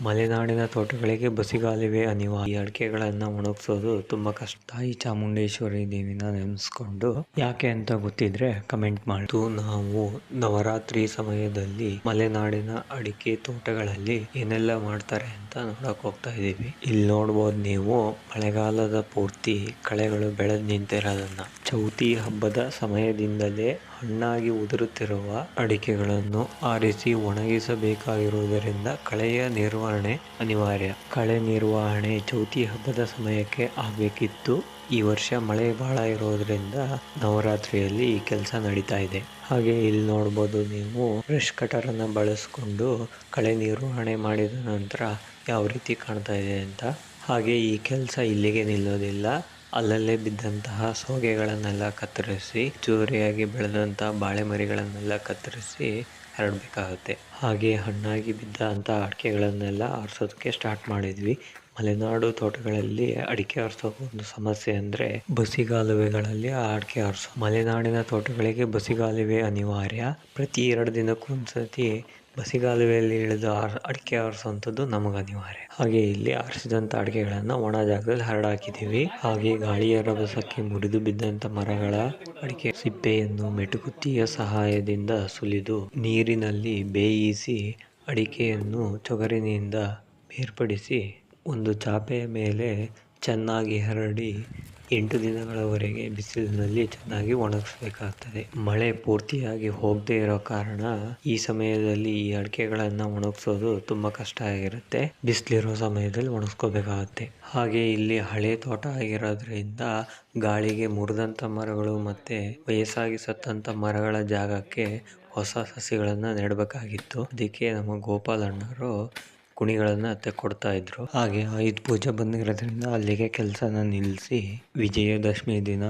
ಮಲೆನಾಡಿನ ತೋಟಗಳಿಗೆ ಬಸಿಗಾಲುವೆ ಅನಿವಾರ್ಯ. ಈ ಅಡಿಕೆಗಳನ್ನ ಒಣಗಿಸೋದು ತುಂಬಾ ಕಷ್ಟ. ತಾಯಿ ಚಾಮುಂಡೇಶ್ವರಿ ದೇವಿನ ನೆನೆಸ್ಕೊಂಡು ಯಾಕೆ ಅಂತ ಗೊತ್ತಿದ್ರೆ ಕಮೆಂಟ್ ಮಾಡಿ. ಇದು ನಾವು ನವರಾತ್ರಿ ಸಮಯದಲ್ಲಿ ಮಲೆನಾಡಿನ ಅಡಿಕೆ ತೋಟಗಳಲ್ಲಿ ಏನೆಲ್ಲ ಮಾಡ್ತಾರೆ ಅಂತ ನೋಡಕ್ ಹೋಗ್ತಾ ಇದೀವಿ ಇಲ್ಲಿ ನೋಡ್ಬೋದು ನೀವು ಮಳೆಗಾಲದ ಪೂರ್ತಿ ಕಳೆಗಳು ಬೆಳೆದ್ ನಿಂತಿರೋದನ್ನ. ಚೌತಿ ಹಬ್ಬದ ಸಮಯದಿಂದಲೇ ಹಣ್ಣಾಗಿ ಉದುರುತ್ತಿರುವ ಅಡಿಕೆಗಳನ್ನು ಆರಿಸಿ ಒಣಗಿಸಬೇಕಾಗಿರುವುದರಿಂದ ಕಳೆಯ ನಿರ್ವಹಣೆ ಅನಿವಾರ್ಯ. ಕಳೆ ನಿರ್ವಹಣೆ ಚೌತಿ ಹಬ್ಬದ ಸಮಯಕ್ಕೆ ಆಗಬೇಕಿತ್ತು. ಈ ವರ್ಷ ಮಳೆ ಬಹಳ ಇರೋದ್ರಿಂದ ನವರಾತ್ರಿಯಲ್ಲಿ ಈ ಕೆಲಸ ನಡೀತಾ ಇದೆ. ಹಾಗೆ ಇಲ್ಲಿ ನೋಡ್ಬೋದು ನೀವು ಬ್ರಷ್ ಕಟರ್ ಅನ್ನ ಬಳಸ್ಕೊಂಡು ಕಳೆ ನಿರ್ವಹಣೆ ಮಾಡಿದ ನಂತರ ಯಾವ ರೀತಿ ಕಾಣ್ತಾ ಇದೆ ಅಂತ. ಹಾಗೆ ಈ ಕೆಲಸ ಇಲ್ಲಿಗೆ ನಿಲ್ಲೋದಿಲ್ಲ. ಅಲ್ಲಲ್ಲೇ ಬಿದ್ದಂತಹ ಸೋಗೆಗಳನ್ನೆಲ್ಲ ಕತ್ತರಿಸಿ, ಚೂರಿಯಾಗಿ ಬೆಳೆದಂತಹ ಬಾಳೆ ಮರಿಗಳನ್ನೆಲ್ಲ ಕತ್ತರಿಸಿ ಹರಡಬೇಕಾಗುತ್ತೆ. ಹಾಗೆ ಹಣ್ಣಾಗಿ ಬಿದ್ದಂತಹ ಅಡಿಕೆಗಳನ್ನೆಲ್ಲ ಆರಿಸೋದಕ್ಕೆ ಸ್ಟಾರ್ಟ್ ಮಾಡಿದ್ವಿ. ಮಲೆನಾಡು ತೋಟಗಳಲ್ಲಿ ಅಡಿಕೆ ಆರಿಸೋಕೆ ಒಂದು ಸಮಸ್ಯೆ ಅಂದರೆ ಬಸಿಗಾಲುವೆಗಳಲ್ಲಿ ಆ ಅಡಿಕೆ ಆರಿಸೋ. ಮಲೆನಾಡಿನ ತೋಟಗಳಿಗೆ ಬಸಿಗಾಲುವೆ ಅನಿವಾರ್ಯ. ಪ್ರತಿ ಎರಡು ದಿನಕ್ಕೊಂದ್ಸತಿ ಬಸಿಗಾಲುವೆಯಲ್ಲಿ ಇಳಿದು ಆರ್, ಅಡಿಕೆ ಆರಿಸುವಂಥದ್ದು ನಮಗೆ ಅನಿವಾರ್ಯ. ಹಾಗೆ ಇಲ್ಲಿ ಆರಿಸಿದಂಥ ಅಡಿಕೆಗಳನ್ನು ಒಣ ಜಾಗದಲ್ಲಿ ಹರಡಾಕಿದ್ದೀವಿ. ಹಾಗೆ ಗಾಳಿಯ ರಭಸಕ್ಕೆ ಮುರಿದು ಬಿದ್ದಂಥ ಮರಗಳ ಅಡಿಕೆ ಸಿಪ್ಪೆಯನ್ನು ಮೆಟುಕುತ್ತಿಯ ಸಹಾಯದಿಂದ ಸುಲಿದು ನೀರಿನಲ್ಲಿ ಬೇಯಿಸಿ ಅಡಿಕೆಯನ್ನು ಚೊಗರಿನಿಂದ ಬೇರ್ಪಡಿಸಿ ಒಂದು ಚಾಪೆಯ ಮೇಲೆ ಚೆನ್ನಾಗಿ ಹರಡಿ ಎಂಟು ದಿನಗಳವರೆಗೆ ಬಿಸಿಲಿನಲ್ಲಿ ಚೆನ್ನಾಗಿ ಒಣಗಿಸ್ಬೇಕಾಗ್ತದೆ. ಮಳೆ ಪೂರ್ತಿಯಾಗಿ ಹೋಗದೇ ಇರೋ ಕಾರಣ ಈ ಸಮಯದಲ್ಲಿ ಈ ಅಡಿಕೆಗಳನ್ನು ಒಣಗಿಸೋದು ತುಂಬಾ ಕಷ್ಟ ಆಗಿರುತ್ತೆ. ಬಿಸಿಲಿರೋ ಸಮಯದಲ್ಲಿ ಒಣಗಿಸ್ಕೋಬೇಕಾಗತ್ತೆ. ಹಾಗೆ ಇಲ್ಲಿ ಹಳೆ ತೋಟ ಆಗಿರೋದ್ರಿಂದ ಗಾಳಿಗೆ ಮುರಿದಂಥ ಮರಗಳು ಮತ್ತೆ ವಯಸ್ಸಾಗಿ ಸತ್ತಂತ ಮರಗಳ ಜಾಗಕ್ಕೆ ಹೊಸ ಸಸಿಗಳನ್ನು ನೆಡಬೇಕಾಗಿತ್ತು. ಅದಕ್ಕೆ ನಮ್ಮ ಗೋಪಾಲ್ ಅಣ್ಣರು ಕುಣಿಗಳನ್ನ ಕೊಡ್ತಾ ಇದ್ರು. ಹಾಗೆ ಆಯುಧ ಪೂಜೆ ಬಂದಿರೋದ್ರಿಂದ ಅಲ್ಲಿಗೆ ಕೆಲಸನ ನಿಲ್ಲಿಸಿ ವಿಜಯದಶಮಿ ದಿನ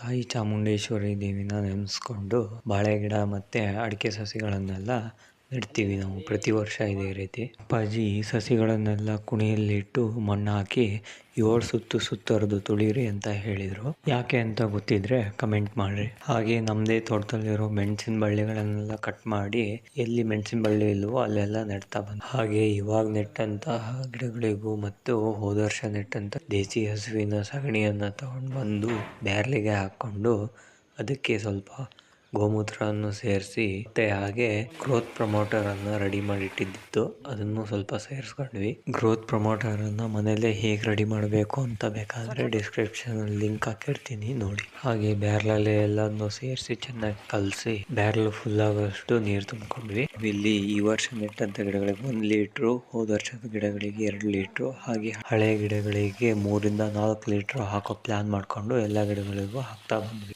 ತಾಯಿ ಚಾಮುಂಡೇಶ್ವರಿ ದೇವಿನ ನೆನೆಸ್ಕೊಂಡು ಬಾಳೆ ಗಿಡ ಮತ್ತೆ ಅಡಿಕೆ ಸಸಿಗಳನ್ನೆಲ್ಲ ನೆಡ್ತೀವಿ ನಾವು. ಪ್ರತಿ ವರ್ಷ ಇದೇ ರೀತಿ. ಅಪ್ಪಾಜಿ ಸಸಿಗಳನ್ನೆಲ್ಲ ಕುಣಿಯಲ್ಲಿಟ್ಟು ಮಣ್ಣು ಹಾಕಿ ಏಳು ಸುತ್ತು ಸುತ್ತರದು ತುಳಿರಿ ಅಂತ ಹೇಳಿದರು. ಯಾಕೆ ಅಂತ ಗೊತ್ತಿದ್ರೆ ಕಮೆಂಟ್ ಮಾಡಿರಿ. ಹಾಗೆ ನಮ್ಮದೇ ತೋಟದಲ್ಲಿರೋ ಮೆಣಸಿನ ಬಳ್ಳಿಗಳನ್ನೆಲ್ಲ ಕಟ್ ಮಾಡಿ ಎಲ್ಲಿ ಮೆಣಸಿನ ಬಳ್ಳಿ ಇಲ್ವೋ ಅಲ್ಲೆಲ್ಲ ನೆಡ್ತಾ ಬಂದ ಹಾಗೆ ಇವಾಗ ನೆಟ್ಟಂತಹ ಗಿಡಗಳಿಗೂ ಮತ್ತು ಹೋದ ವರ್ಷ ನೆಟ್ಟಂತ ದೇಸಿ ಹಸುವಿನ ಸಗಣಿಯನ್ನು ತಗೊಂಡು ಬಂದು ಬ್ಯಾರ್ಲಿಗೆ ಹಾಕ್ಕೊಂಡು ಅದಕ್ಕೆ ಸ್ವಲ್ಪ ಗೋಮೂತ್ರವನ್ನು ಸೇರಿಸಿ ಮತ್ತೆ ಹಾಗೆ ಗ್ರೋತ್ ಪ್ರಮೋಟರ್ ಅನ್ನ ರೆಡಿ ಮಾಡಿ ಇಟ್ಟಿದ್ದು ಅದನ್ನು ಸ್ವಲ್ಪ ಸೇರಿಸ್ಕೊಂಡ್ವಿ. ಗ್ರೋತ್ ಪ್ರಮೋಟರ್ ಅನ್ನ ಮನೇಲೆ ಹೇಗೆ ರೆಡಿ ಮಾಡಬೇಕು ಅಂತ ಬೇಕಾದ್ರೆ ಡಿಸ್ಕ್ರಿಪ್ಷನ್ ಲಿಂಕ್ ಹಾಕಿರ್ತೀನಿ ನೋಡಿ. ಹಾಗೆ ಬ್ಯಾರ್ಲಲ್ಲಿ ಎಲ್ಲಾನು ಸೇರಿಸಿ ಚೆನ್ನಾಗಿ ಕಲಸಿ ಬ್ಯಾರ್ಲ್ ಫುಲ್ ಆಗೋಷ್ಟು ನೀರು ತುಂಬಿಕೊಂಡ್ವಿ. ಇಲ್ಲಿ ಈ ವರ್ಷ ನೆಟ್ಟಂತ ಗಿಡಗಳಿಗೆ ಒಂದ್ ಲೀಟ್ರು, ಹೋದ ವರ್ಷದ ಗಿಡಗಳಿಗೆ ಎರಡು ಲೀಟ್ರು, ಹಾಗೆ ಹಳೆ ಗಿಡಗಳಿಗೆ ಮೂರಿಂದ ನಾಲ್ಕು ಲೀಟರ್ ಹಾಕೋ ಪ್ಲಾನ್ ಮಾಡ್ಕೊಂಡು ಎಲ್ಲ ಗಿಡಗಳಿಗೂ ಹಾಕ್ತಾ ಬಂದ್ವಿ.